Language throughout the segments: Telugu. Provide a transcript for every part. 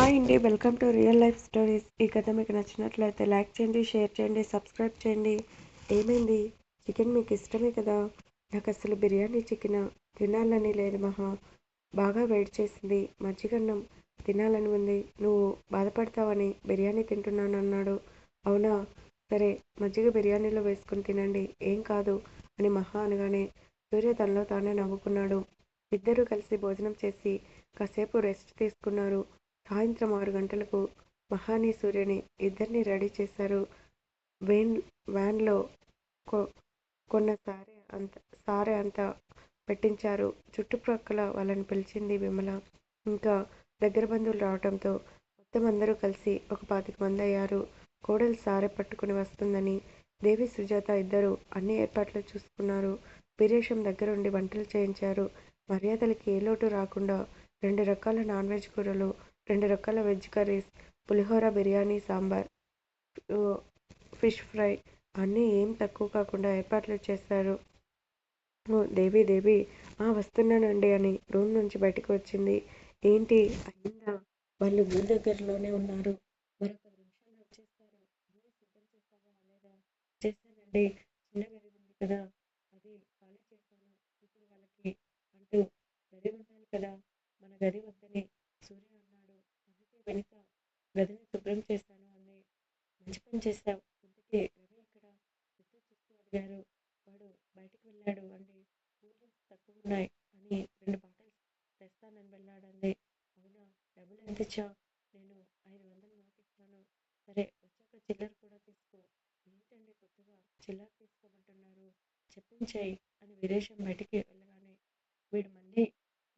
హాయ్ అండి welcome to real life stories. ఈ కథ మీకు నచ్చినట్లయితే లైక్ చేయండి షేర్ చేయండి సబ్స్క్రైబ్ చేయండి. ఏమైంది? చికెన్ మీకు ఇష్టమే కదా? నాకు అసలు బిర్యానీ చికెన్ తినాలని లేదు మహా. బాగా వెయిట్ చేసింది. మజ్జిగన్నం తినాలని ఉంది. నువ్వు బాధపడతావని బిర్యానీ తింటున్నాను అన్నాడు. అవునా? సరే మజ్జిగ బిర్యానీలో వేసుకుని తినండి. ఏం కాదు అని మహా అనగానే సూర్య తనలో తానే నవ్వుకున్నాడు. ఇద్దరూ కలిసి భోజనం చేసి కాసేపు రెస్ట్ తీసుకున్నారు. సాయంత్రం ఆరు గంటలకు మహాని సూర్యని ఇద్దరిని రెడీ చేశారు. వేన్ వ్యాన్లో కొ కొన్న సారే అంత సారే అంతా పెట్టించారు. చుట్టుప్రక్కల వాళ్ళని పిలిచింది విమల. ఇంకా దగ్గర బంధువులు రావడంతో మొత్తం అందరూ కలిసి ఒక పాతిక మంది అయ్యారు. కోడలు సారె పట్టుకుని వస్తుందని దేవి సుజాత ఇద్దరు అన్ని ఏర్పాట్లు చూసుకున్నారు. వీరేశం దగ్గరుండి వంటలు చేయించారు. మర్యాదలకి ఏ లోటు రాకుండా రెండు రకాల నాన్ వెజ్ కూరలు రెండు రకాల veg curries. Pulihora biryani sambar fish fry అన్నీ ఏం తక్కువ కాకుండా ఏర్పాట్లు చేశారు దేవి దేవి ఆ వస్తున్నానండి అని రూమ్ నుంచి బయటకు వచ్చింది. ఏంటి? అయిందా వాళ్ళు ఊరి దగ్గరలోనే ఉన్నారు. మరొక నిమిషంలో వచ్చేస్తారు. సిద్ధం చేశావా లేదా? చేస్తానండి. చిన్న గది ఉంది కదా. అది ఖాళీ చేశాను. ఇప్పుడు వాళ్ళకి అంటూ గది ఉండాలి కదా. మన గది వద్దని సూర్య అన్నాడు అందుకే వెనుక గదిని శుభ్రం చేశాను అంది మంచి పని చేశావు. ఇంతకీ రవి ఎక్కడ ఎదురు చూస్తూ అడిగారు వాడు బయటికి వెళ్ళాడు. అండి కూల్ తక్కువ ఉన్నాయి అని రెండు బాటిల్స్ తెస్తానని వెళ్ళాడండి అవునా? డబ్బులు ఎంత ఇచ్చావు? నేను ఐదు వందలు నోట్ ఇచ్చాను సరే వచ్చాక చిల్లర కూడా తీసుకో. ఏంటండి కొత్తగా చిల్లర తీసుకోమంటున్నారు? చెప్పించేయి అని విదేశం బయటికి వెళ్ళగానే వీడు మళ్ళీ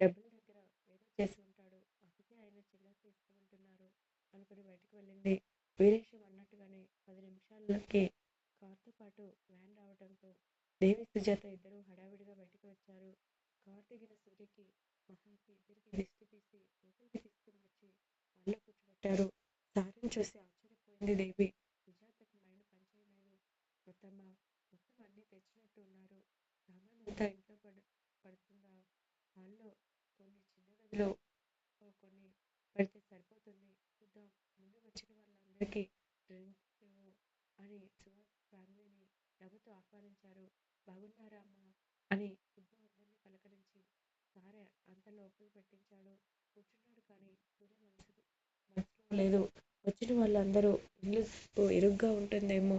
డబ్బుల దగ్గర ఏదో చేసి ఉంటాడు అందుకే ఆయన చిల్లర తీసుకోమంటున్నారు అనుకుని బయటికి వెళ్ళింది. వీరేశం అన్నట్టుగానే పది నిమిషాలకి కార్తో పాటు వ్యాన్ రావడంతో దేవి సుజాత ఇద్దరు హడావిడిగా బయటికి వచ్చారు. కార్ దిగిన సూర్యకి మహాకి ఇద్దరికి దిష్టి తీసి లోపలికి తీసుకుని వచ్చి వాళ్ళు కూర్చోబెట్టారు. సారిని చూసి ఆశ్చర్యపోయింది దేవి. సుజాతకు మైండ్ పనిచేయలేదు. మొత్తమ్మ మొత్తం అన్నీ తెచ్చినట్టు ఉన్నారు. సామానంతా ఇంట్లో పడు పడుతుందా? హాల్లో కొన్ని చిన్న గదిలో కొన్ని పెడితే సరిపోతుంది చూద్దాం ముందు వచ్చిన అందరికి అని సుహాస్ ఫ్యామిలీని నవ్వుతూ ఆహ్వానించారు? బాగున్నారా అమ్మా? అని సుబ్బు అందరినీ పలకరించి సారే అంత లోపల పెట్టించాడు. కూర్చున్నాడు కానీ సూర్య మనసు మనసులో లేదు. వచ్చిన వాళ్ళందరూ ఇల్లు ఇరుగ్గా ఉంటుందేమో.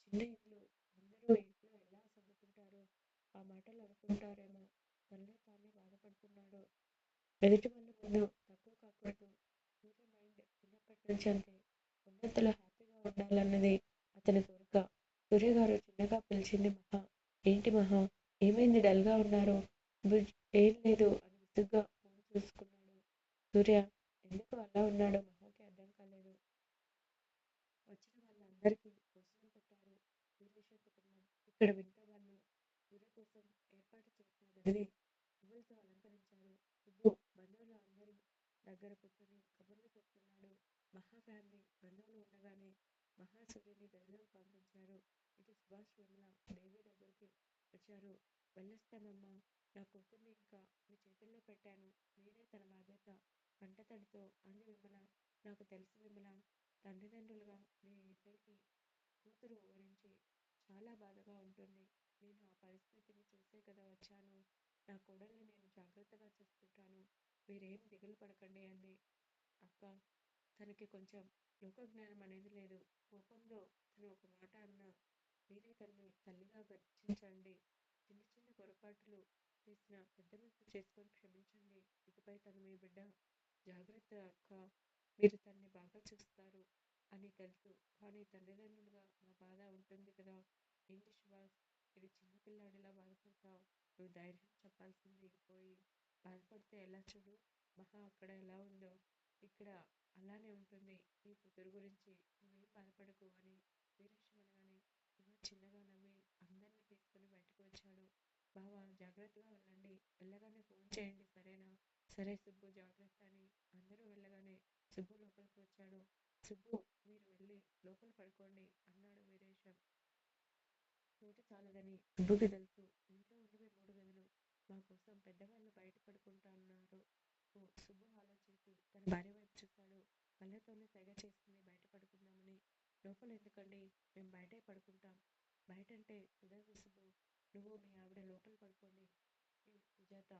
చిన్న ఇల్లు అందరూ ఇంట్లో ఎలా చదువుకుంటారు ఆ మాటలు అనుకుంటారేమో. తనలో తానే బాధపడుతున్నాడు. ఎదుటి వాళ్ళు ముందు తక్కువ కాకూడదు సూర్య మైండ్ చిన్నప్పటి నుంచి అంతే ఉన్నంతలో హ్యాపీగా ఉండాలన్నది అతని కోరిక. సూర్య గారు చిన్నగా పిలిచింది మహా ఏంటి మహా? ఏమైంది? డల్గా ఉన్నారు. ఏం లేదు. అని విసుగ్గా ఫోన్ చూసుకున్నాడు. సూర్య ఎందుకు అలా ఉన్నాడో? మహాకి అర్థం కాలేదు. వచ్చిన వాళ్ళందరికీ భోజనం పెట్టారు. ఇక్కడ వింటే వాళ్ళు సూర్య కోసం ఏర్పాటు చేసిన గదిని పువ్వులతో అలంకరించారు సుబ్బు బంధువులు అందరి దగ్గర కూర్చొని కబుర్లు చెప్తున్నాడు మహా బంధువులు ఉండగానే మహాసూర్యుని బెల్లం పంపించారు. ఇటు సుభాష్ విమల దేవి దగ్గరికి వచ్చారు. వెళ్ళొస్తానమ్మా నా కూతుర్ని ఇంకా మీ చేతుల్లో పెట్టాను. మీరే తన బాధ్యత. కంటతడితో అంది విమల. నాకు తెలుసు విమల. తల్లిదండ్రులుగా మీ ఇద్దరికి కూతురు గురించి చాలా బాధగా ఉంటుంది. నేను ఆ పరిస్థితిని చూసే కదా వచ్చాను. నా కోడల్ని నేను జాగ్రత్తగా చూసుకుంటాను. మీరేం దిగులు పడకండి అంది. అక్క తనకి కొంచెం లోకజ్ఞానం అనేది లేదు. కోపంలో తను ఒక మాట అన్నా మీరే తనని తల్లిగా గర్జించండి. చిన్న చిన్న పొరపాట్లు చేసిన పెద్ద మనసు చేసుకొని క్షమించండి. ఇకపై తను మీ బిడ్డ జాగ్రత్త అక్క. మీరు తన్ని బాగా చూస్తారు అని తెలుసు. కానీ తల్లిదండ్రులుగా మా బాధ ఉంటుంది కదా. ఏంటి సుభాష్ ఇది చిన్నపిల్లాడిలా బాధపడతావు. నువ్వు ధైర్యం చెప్పాల్సింది. పోయి బాధపడితే ఎలా చూడు? మహా అక్కడ ఎలా ఉందో. ఇక్కడ అలానే ఉంటుంది. నీ కూతురు గురించి నువ్వేం బాధపడకు అని వీరేశం అనగానే సుభాష్ చిన్నగా నవ్వి అందరినీ తీసుకుని బయటకు వచ్చాడు. బావ జాగ్రత్తగా వెళ్ళండి. వెళ్ళగానే ఫోన్ చేయండి సరేనా? సరే సుబ్బు జాగ్రత్త అని అందరూ వెళ్ళగానే సుబ్బు లోపలికి వచ్చాడు. సుబ్బు మీరు వెళ్ళి లోపల పడుకోండి అన్నాడు వీరేశం. చోటు చాలదని సుబ్బుకి తెలుసు. ఇంట్లో ఉన్నవి మూడు గదులు. మా కోసం పెద్దవాళ్ళు బయట పడుకుంటా అన్నారు. ఓ సుబ్బు ఆలోచించి తన భార్య వైపు చూశాడు చేతితోనే సైగ చేస్తుంది బయట పడుకుందామని లోపల ఎందుకండి? మేము బయటే పడుకుంటాం. బయట అంటే సుబ్బు నువ్వు మీ ఆవిడ లోపల పడుకోండి. సుజాత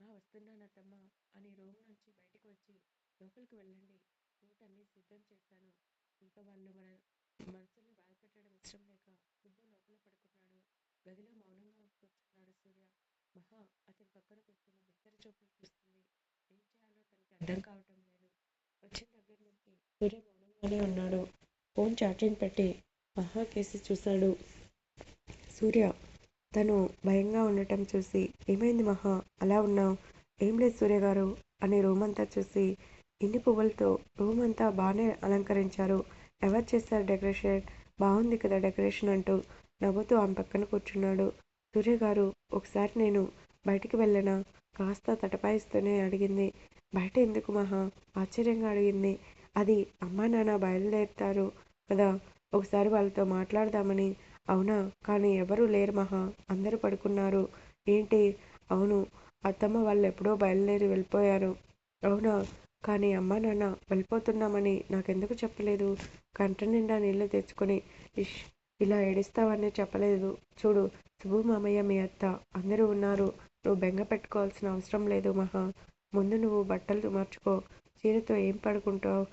ఆ వస్తున్నాను అత్తమ్మ అని రూమ్ నుంచి బయటకు వచ్చి లోపలికి వెళ్ళండి. రూట్ అన్ని సిద్ధం చేశాను. ఇంకా వాళ్ళు మన మనసుల్ని బాధపెట్టడం ఇష్టం లేక సుబ్బు లోపల పడుకున్నాడు. గదిలో మౌనంగా కూర్చున్నాడు సూర్య. మహా అతని పక్కన కూర్చున్న బిత్తర చూపులు చూస్తుంది. ఏం చేయాలో తనకి అర్థం కావటం లేదు. వచ్చిన సూర్య మౌనంగానే ఉన్నాడు. ఫోన్ ఛార్జింగ్ పెట్టి మహా కేసి చూశాడు. సూర్య తను భయంగా ఉండటం చూసి ఏమైంది మహా? అలా ఉన్నావు? ఏం లేదు సూర్య గారు అని రూమ్ అంతా చూసి ఇన్ని పువ్వులతో రూమ్ అంతా బాగానే అలంకరించారు. ఎవరు చేశారు డెకరేషన్? బాగుంది కదా డెకరేషన్ అంటూ నవ్వుతూ ఆమె పక్కన కూర్చున్నాడు. సూర్య గారు ఒకసారి నేను బయటికి వెళ్ళనా? కాస్త తటపాయిస్తూనే అడిగింది. బయట ఎందుకు మహా? ఆశ్చర్యంగా అడిగింది. అది అమ్మా నాన్న బయలుదేరుతారు కదా ఒకసారి వాళ్ళతో మాట్లాడదామని. అవునా? కానీ ఎవరు లేరు మహా. అందరూ పడుకున్నారు. ఏంటి? అవును. అత్తమ్మ వాళ్ళు ఎప్పుడో బయలుదేరి వెళ్ళిపోయారు. అవునా? కానీ అమ్మా నాన్న వెళ్ళిపోతున్నామని నాకెందుకు చెప్పలేదు? కంట నిండా నీళ్ళు తెచ్చుకొని ఇష్ ఇలా ఏడిస్తావని చెప్పలేదు. చూడు శుభు మామయ్య మీ అత్త. అందరూ ఉన్నారు. నువ్వు బెంగ పెట్టుకోవాల్సిన అవసరం లేదు మహా. ముందు నువ్వు బట్టలు మార్చుకో. చీరతో ఏం పడుకుంటావు?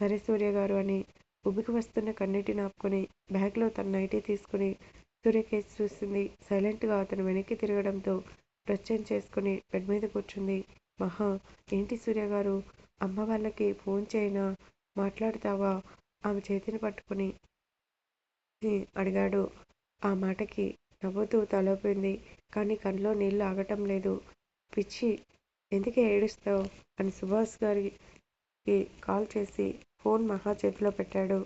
సరే సూర్య గారు అని ఉబికి వస్తున్న కన్నీటిని ఆపుకొని బ్యాగ్లో తన నైటీ తీసుకుని సూర్య కేసు చూసింది సైలెంట్గా అతను వెనక్కి తిరగడంతో ప్రత్యయం చేసుకుని బెడ్ మీద కూర్చుంది. మహా ఏంటి సూర్య గారు? అమ్మ వాళ్ళకి ఫోన్ చేయనా? మాట్లాడతావా? ఆమె చేతిని పట్టుకుని అడిగాడు. ఆ మాటకి నవ్వుతూ తలపింది. కానీ కళ్ళలో నీళ్ళు ఆగటం లేదు. పిచ్చి ఎందుకే ఏడుస్తావు? అని సుభాష్ గారి కి కాల్ చేసి ఫోన్ మహా చేతిలో పెట్టాడు.